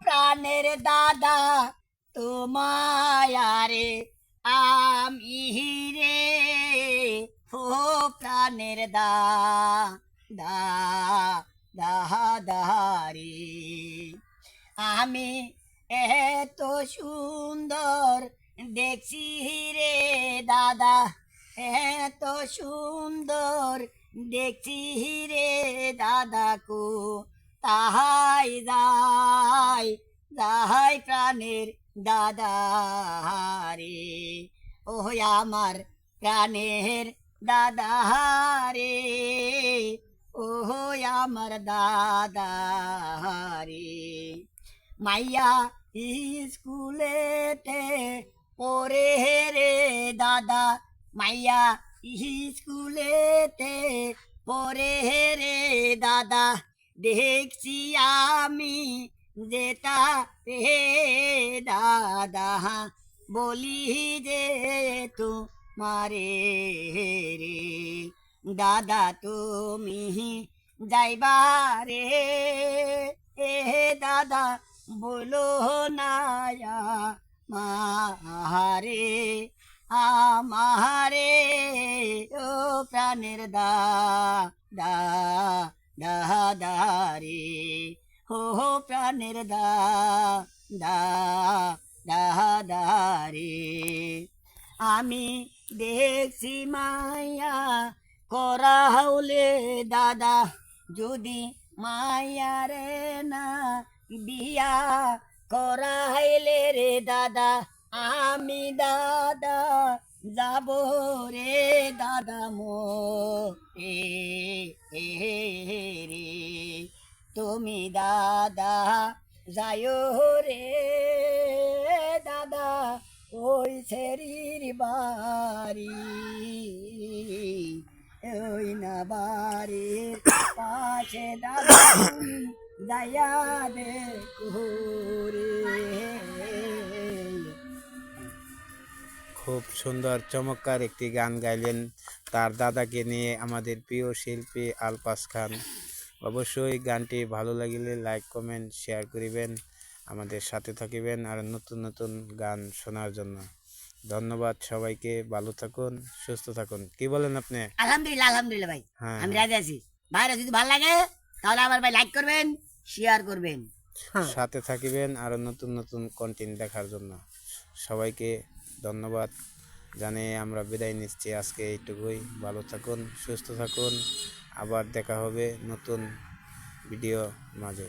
প্রাণের দাদা তোমায়ারে আমি রে ও প্রাণের দা দা দাহাদারি আমি এত সুন্দর দেখছি রে দাদা। এত সুন্দর দেখছি রে দাদাকু তাহাই যাই, যাহাই প্রাণের দাদা রে ও আমার প্রাণের দাদা রে ও আমার দাদা রে মাইয়া স্কুলেতে পড়ে রে দাদা, মাইয়া স্কুলেতে পড়ে রে দাদা। দেখছি আমি যেটা রে দাদা, বলি যে তু মারে রে। দাদা, তুমি যাইবা রে। এ দাদা, বলো না মারে আমারে ও প্রাণের দা দা দা রে হো, প্রাণের দা দা আমি দেখছি মায়া, করা হলে দাদা, যদি মায়া রে না, বিয়া করা হইলে রে দাদা, আমি দাদা যাব রে। দাদা মো এ রে, তুমি দাদা যায়ো রে। দাদা, ওই শরীর বাড়ি, ওই না বাড়ির পাশে দাদা তুমি দয়া খুব সুন্দর চমৎকার একটি গান গাইলেন তার দাদাকে নিয়ে আমাদের প্রিয় শিল্পী আলপাস খান। অবশ্যই গানটি ভালো লাগিলে লাইক কমেন্ট শেয়ার করিবেন আমাদের সাথে থাকিবেন আর নতুন নতুন গান শোনার জন্য। ধন্যবাদ সবাইকে ভালো থাকুন সুস্থ থাকুন। কি বলেন আপনি? আলহামদুলিল্লাহ আলহামদুলিল্লাহ ভাই। হ্যাঁ আমি রাজি আছি। ভাইরা যদি ভালো লাগে তাহলে আমার ভাই লাইক করবেন শেয়ার করবেন। সাথে থাকিবেন আর নতুন নতুন কন্টেন্ট দেখার জন্য। সবাইকে ধন্যবাদ জানিয়ে আমরা বিদায় নিচ্ছি। আজকে এইটুকুই। ভালো থাকুন, সুস্থ থাকুন। আবার দেখা হবে নতুন ভিডিও মাঝে।